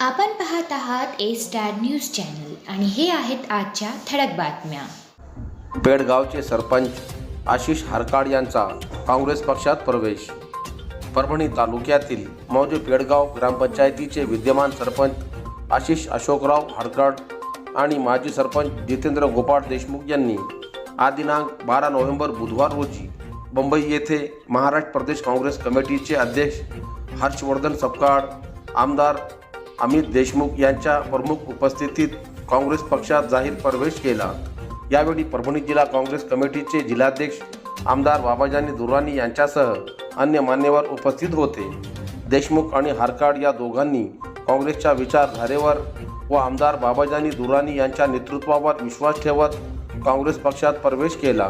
आपण पाहत आहात ए स्टार न्यूज चॅनल आणि हे आहेत आजच्या ठळक बातम्या. पेडगावचे सरपंच आशिष हरकाड यांचा काँग्रेस पक्षात प्रवेश. परभणी तालुक्यातील मौजे पेडगाव ग्रामपंचायतीचे विद्यमान सरपंच आशिष अशोकराव हरकाड आणि माजी सरपंच जितेंद्र गोपाळ देशमुख यांनी आज दिनांक बारा नोव्हेंबर बुधवार रोजी मुंबई येथे महाराष्ट्र प्रदेश काँग्रेस कमिटीचे अध्यक्ष हर्षवर्धन सपकाळ आमदार अमित देशमुख यांच्या प्रमुख उपस्थितीत काँग्रेस पक्षात जाहीर प्रवेश केला. यावेळी परभणी जिल्हा काँग्रेस कमिटीचे जिल्हाध्यक्ष आमदार बाबाजानी दुरानी यांच्यासह अन्य मान्यवर उपस्थित होते. देशमुख आणि हारकाड या दोघांनी काँग्रेसच्या विचारधारेवर व आमदार बाबाजानी दुरानी यांच्या नेतृत्वावर विश्वास ठेवत काँग्रेस पक्षात प्रवेश केला.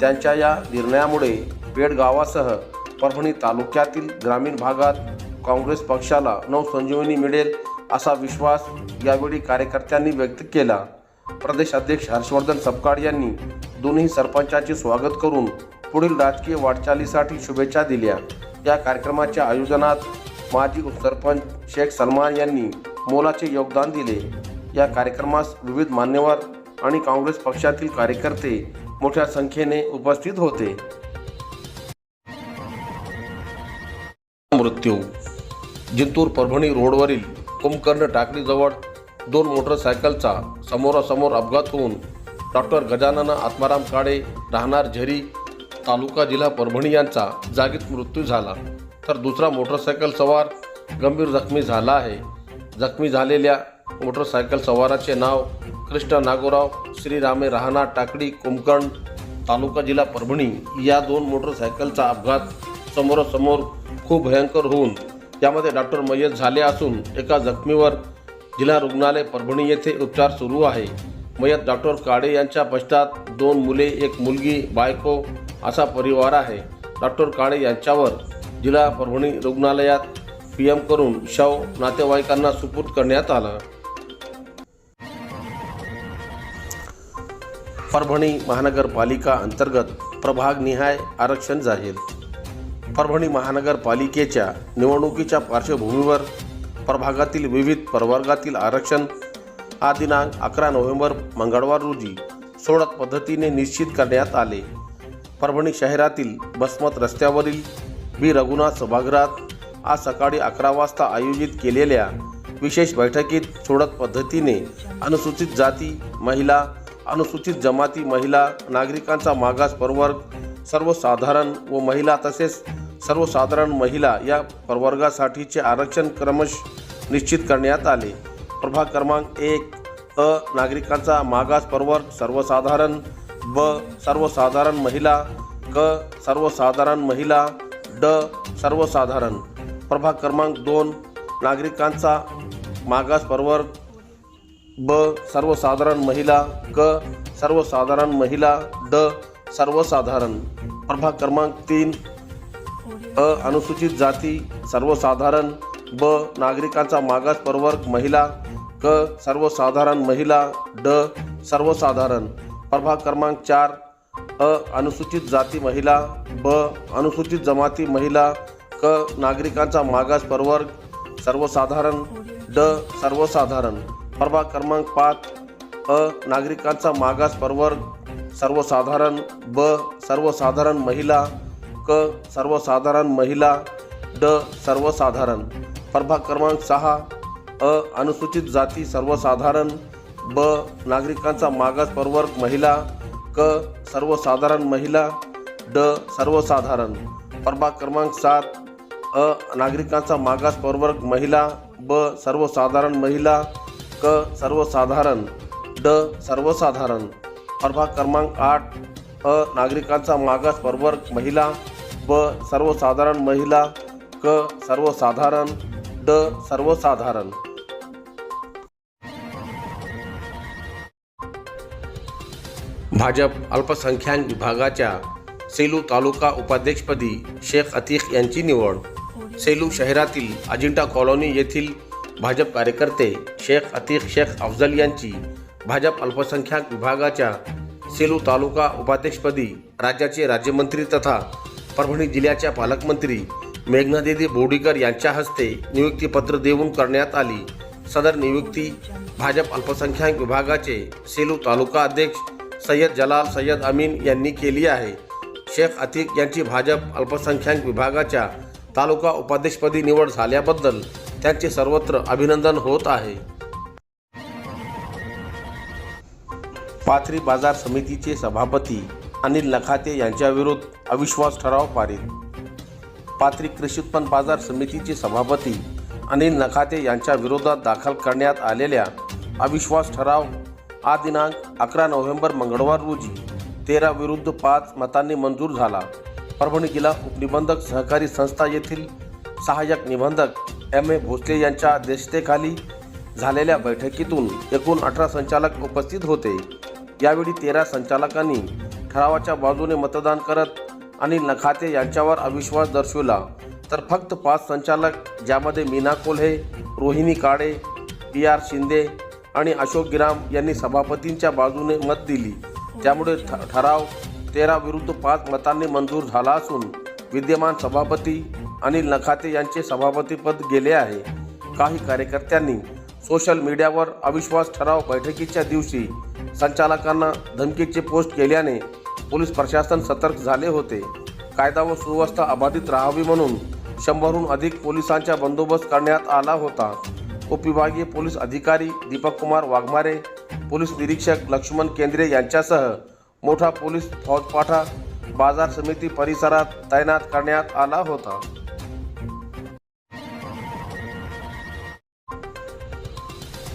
त्यांच्या या निर्णयामुळे पेड गावासह परभणी तालुक्यातील ग्रामीण भागात काँग्रेस पक्षाला नवसंजीवनी मिळेल असा विश्वास यावेळी कार्यकर्त्यांनी व्यक्त केला. प्रदेश अध्यक्ष हर्षवर्धन सपकाळ यांनी दोन्ही सरपंचाचे स्वागत करून पुढील राजकीय वाटचालीसाठी शुभेच्छा दिल्या. या कार्यक्रमाच्या आयोजनात माजी उपसरपंच शेख सलमान यांनी मोलाचे योगदान दिले. या कार्यक्रमास विविध मान्यवर आणि काँग्रेस पक्षातील कार्यकर्ते मोठ्या संख्येने उपस्थित होते. मृत्यू जिंतूर परभणी रोडवरील कुंभकर्ण टाकळीजवळ दोन मोटरसायकलचा समोरासमोर अपघात होऊन डॉक्टर गजानन आत्माराम काळे राहणार झरी तालुका जिल्हा परभणी यांचा जागीच मृत्यू झाला. तर दुसरा मोटरसायकल सवार गंभीर जखमी झाला आहे. जखमी झालेल्या मोटरसायकल सवाराचे नाव कृष्ण नागोराव श्रीरामे राहणार टाकडी कुंभकर्ण तालुका जिल्हा परभणी या दोन मोटरसायकलचा अपघात समोरासमोर खूप भयंकर होऊन यामध्ये डॉक्टर मयत झाले असून एका जखमीवर जिल्हा रुग्णालय परभणी येथे उपचार सुरू आहे. मयत डॉक्टर काळे यांच्या पश्चात दोन मुले एक मुलगी बायको असा परिवार आहे. डॉक्टर काळे यांच्यावर जिल्हा परभणी रुग्णालयात पी एम करून शव नातेवाईकांना सुपूर्द करण्यात आला. परभणी महानगरपालिका अंतर्गत प्रभागनिहाय आरक्षण जाहीर परभणी महानगरपालिकेच्या निवडणुकीच्या पार्श्वभूमीवर प्रभागातील विविध प्रवर्गातील आरक्षण हा दिनांक अकरा नोव्हेंबर मंगळवार रोजी सोडत पद्धतीने निश्चित करण्यात आले. परभणी शहरातील बसमत रस्त्यावरील बी. रघुनाथ सभागृहात आज सकाळी अकरा वाजता आयोजित केलेल्या विशेष बैठकीत सोडत पद्धतीने अनुसूचित जाती महिला अनुसूचित जमाती महिला नागरिकांचा मागास प्रवर्ग सर्वसाधारण व महिला तसेच सर्वसाधारण महिला या प्रवर्गासाठीचे आरक्षण क्रमश निश्चित करण्यात आले. प्रभाग क्रमांक एक अ नागरिकांचा मागास प्रवर्ग सर्वसाधारण ब सर्वसाधारण महिला क सर्वसाधारण महिला ड सर्वसाधारण. प्रभाग क्रमांक दोन नागरिकांचा मागास प्रवर्ग ब सर्वसाधारण महिला क सर्वसाधारण महिला ड सर्वसाधारण. प्रभाग क्रमांक तीन अ अनुसूचित जाती सर्वसाधारण ब नागरिकांचा मागास प्रवर्ग महिला क सर्वसाधारण महिला ड सर्वसाधारण. प्रभाग क्रमांक चार अ अनुसूचित जाती महिला ब अनुसूचित जमाती महिला क नागरिकांचा मागास प्रवर्ग सर्वसाधारण ड सर्वसाधारण. प्रभाग क्रमांक पाच अ नागरिकांचा मागास प्रवर्ग सर्वसाधारण ब सर्वसाधारण महिला क सर्वसाधारण महिला ड सर्वसाधारण. प्रभाग क्रमांक सहा अ अनुसूचित जाती सर्वसाधारण ब नागरिकांचा मागास प्रवर्ग महिला क सर्वसाधारण महिला ड सर्वसाधारण. प्रभाग क्रमांक सात अ नागरिकांचा मागास प्रवर्ग महिला ब सर्वसाधारण महिला क सर्वसाधारण ड सर्वसाधारण. प्रभाग क्रमांक आठ अ नागरिकांचा मागास प्रवर्ग महिला ब सर्वसाधारण महिला क सर्वसाधारण ड सर्वसाधारण. भाजप अल्पसंख्याक विभागाच्या सेलू तालुका उपाध्यक्षपदी शेख अतिक यांची निवड. सेलू शहरातील अजिंठा कॉलनी येथील भाजप कार्यकर्ते शेख अतिक शेख अफजल यांची भाजप अल्पसंख्याक विभागाच्या सेलू तालुका उपाध्यक्षपदी राज्याचे राज्यमंत्री तथा परभणी जिल्ह्याच्या पालकमंत्री मेघनादेवी बोर्डीकर यांच्या हस्ते नियुक्तीपत्र देऊन करण्यात आली. सदर नियुक्ती भाजप अल्पसंख्याक विभागाचे सेलू तालुका अध्यक्ष सय्यद जलाल सय्यद अमीन यांनी केली आहे. शेख अतिक यांची भाजप अल्पसंख्याक विभागाच्या तालुका उपाध्यक्षपदी निवड झाल्याबद्दल त्यांचे सर्वत्र अभिनंदन होत आहे. पाथरी बाजार समितीचे सभापती अनिल नखाते यांच्याविरुद्ध अविश्वास ठराव पारित पाथरी कृषी उत्पन्न बाजार समितीचे सभापती अनिल नखाते यांच्या विरोधात दाखल करण्यात आलेल्या अविश्वास ठराव हा दिनांक अकरा नोव्हेंबर मंगळवार रोजी तेरा विरुद्ध पाच मतांनी मंजूर झाला. परभणी जिल्हा उपनिबंधक सहकारी संस्था येथील सहाय्यक निबंधक एम ए भोसले यांच्या अध्यक्षतेखाली झालेल्या बैठकीतून एकूण अठरा संचालक उपस्थित होते. यावेळी तेरा संचालकांनी ठरावाच्या बाजूने मतदान करत अनिल नखाते यांच्यावर अविश्वास दर्शविला. तर फक्त पाच संचालक ज्यामध्ये मीना कोल्हे रोहिणी काळे पी आर शिंदे आणि अशोक गिराम यांनी सभापतींच्या बाजूने मत दिली. त्यामुळे ठ- ठराव तेरा विरुद्ध पाच मतांनी मंजूर झाला असून विद्यमान सभापती अनिल नखाते यांचे सभापतीपद गेले आहे. काही कार्यकर्त्यांनी सोशल मीडियावर अविश्वास ठराव बैठकीच्या दिवशी संचालकांना धमकीचे पोस्ट केल्याने पोलीस प्रशासन सतर्क झाले होते. कायदा व सुव्यवस्था अबाधित राहावी म्हणून शंभरहून अधिक पोलिसांचा बंदोबस्त करण्यात आला होता. उपविभागीय पोलीस अधिकारी दीपक कुमार वाघमारे पोलीस निरीक्षक लक्ष्मण केंद्रे यांच्यासह मोठा पोलीस फौजपाठा बाजार समिती परिसरात तैनात करण्यात आला होता.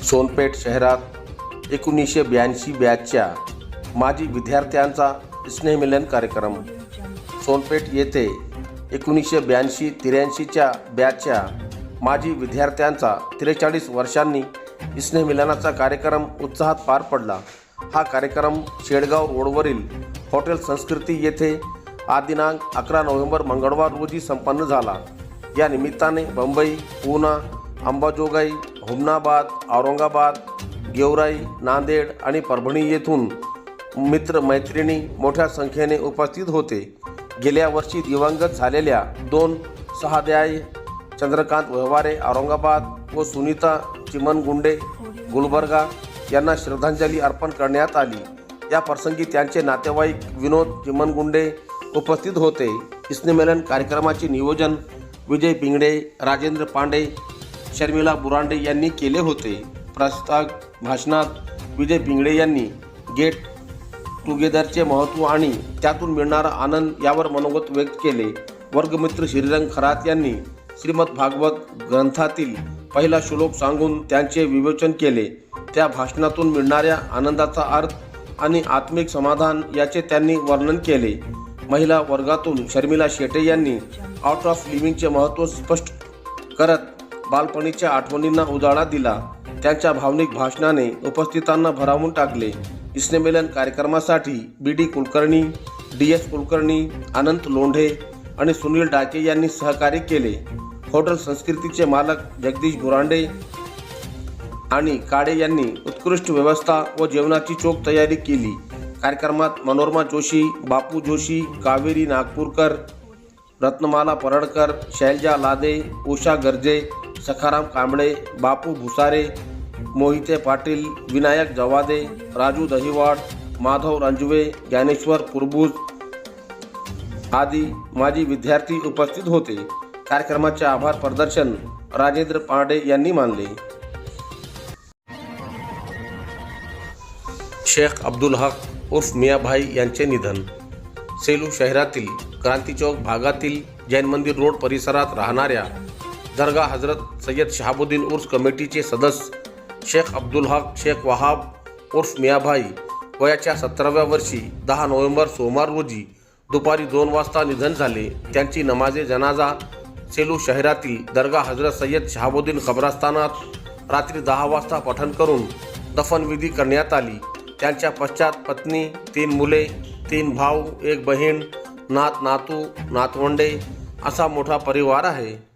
सोनपेठ शहरात एकोणीसशे ब्याऐंशी बॅचच्या माजी विद्यार्थ्यांचा स्नेहमिलन कार्यक्रम. सोनपेठ येथे एकोणीसशे ब्याऐंशी त्र्याऐंशीच्या बॅचच्या माजी विद्यार्थ्यांचा त्रेचाळीस वर्षांनी स्नेहमिलनाचा कार्यक्रम उत्साहात पार पडला. हा कार्यक्रम शेडगाव रोडवरील हॉटेल संस्कृती येथे आज दिनांक अकरा नोव्हेंबर मंगळवार रोजी संपन्न झाला. या निमित्ताने मुंबई पुना अंबाजोगाई हुमनाबाद औरंगाबाद गेवराई नांदेड आणि परभणी येथून मित्र मैत्रिणी मोठ्या संख्येने उपस्थित होते. गेल्या वर्षी दिवंगत झालेल्या दोन सहाध्याय चंद्रकांत व्यवहारे औरंगाबाद व सुनीता चिमनगुंडे गुलबर्गा यांना श्रद्धांजली अर्पण करण्यात आली. या प्रसंगी त्यांचे नातेवाईक विनोद चिमनगुंडे उपस्थित होते. स्नेमेलन कार्यक्रमाचे नियोजन विजय पिंगडे राजेंद्र पांडे शर्मिला बुरांडे यांनी केले होते. प्रस्ताव भाषणात विजय पिंगडे यांनी गेट टुगेदरचे महत्त्व आणि त्यातून मिळणारा आनंद यावर मनोगत व्यक्त केले. वर्गमित्र श्रीरंग खरात यांनी श्रीमद भागवत ग्रंथातील पहिला श्लोक सांगून त्यांचे विवेचन केले. त्या भाषणातून मिळणाऱ्या आनंदाचा अर्थ आणि आत्मिक समाधान याचे त्यांनी वर्णन केले. महिला वर्गातून शर्मिला शेटे यांनी आउट ऑफ लिव्हिंगचे महत्त्व स्पष्ट करत बालपणीच्या आठवणींना उजाळा दिला. त्यांच्या भावनिक भाषणाने उपस्थितांना भरावून टाकले. स्नेहमेलन कार्यक्रमासाठी B D Kulkarni D S Kulkarni Anant Londhe आणि सुनील डाके यांनी सहकार्य केले. हॉटेल संस्कृतीचे मालक जगदीश बुरांडे आणि काळे यांनी उत्कृष्ट व्यवस्था व जेवणाची चोख तयारी केली. कार्यक्रमात मनोरमा जोशी बापू जोशी कावेरी नागपूरकर रत्नमाला परडकर शैलजा लादे उषा गर्जे सखाराम कांबळे बापू भुसारे मोहिते पाटील विनायक जवादे राजू दहिवाड माधव रंजवे ज्ञानेश्वर कुरबूज आदी माजी विद्यार्थी उपस्थित होते. कार्यक्रमाचे आभार प्रदर्शन राजेंद्र पांडे यांनी मानले. शेख अब्दुल हक उर्फ मियाभाई यांचे निधन. सेलू शहरातील क्रांती चौक भागातील जैन मंदिर रोड परिसरात राहणाऱ्या दर्गा हजरत सय्यद शहाबुद्दीन उर्फ कमिटीचे सदस्य शेख अब्दुल हक शेख वहाब उर्फ मियाभाई वयाच्या सतराव्या वर्षी दहा नोव्हेंबर सोमवार रोजी दुपारी दोन वाजता निधन झाले. त्यांची नमाजे जनाजा सेलू शहरातील दर्गा हजरत सय्यद शहाबुद्दीन कब्रस्तानात रात्री दहा वाजता पठण करून दफनविधी करण्यात आली. त्यांच्या पश्चात पत्नी तीन मुले तीन भाऊ एक बहीण नात नातू नातवंडे असा मोठा परिवार आहे.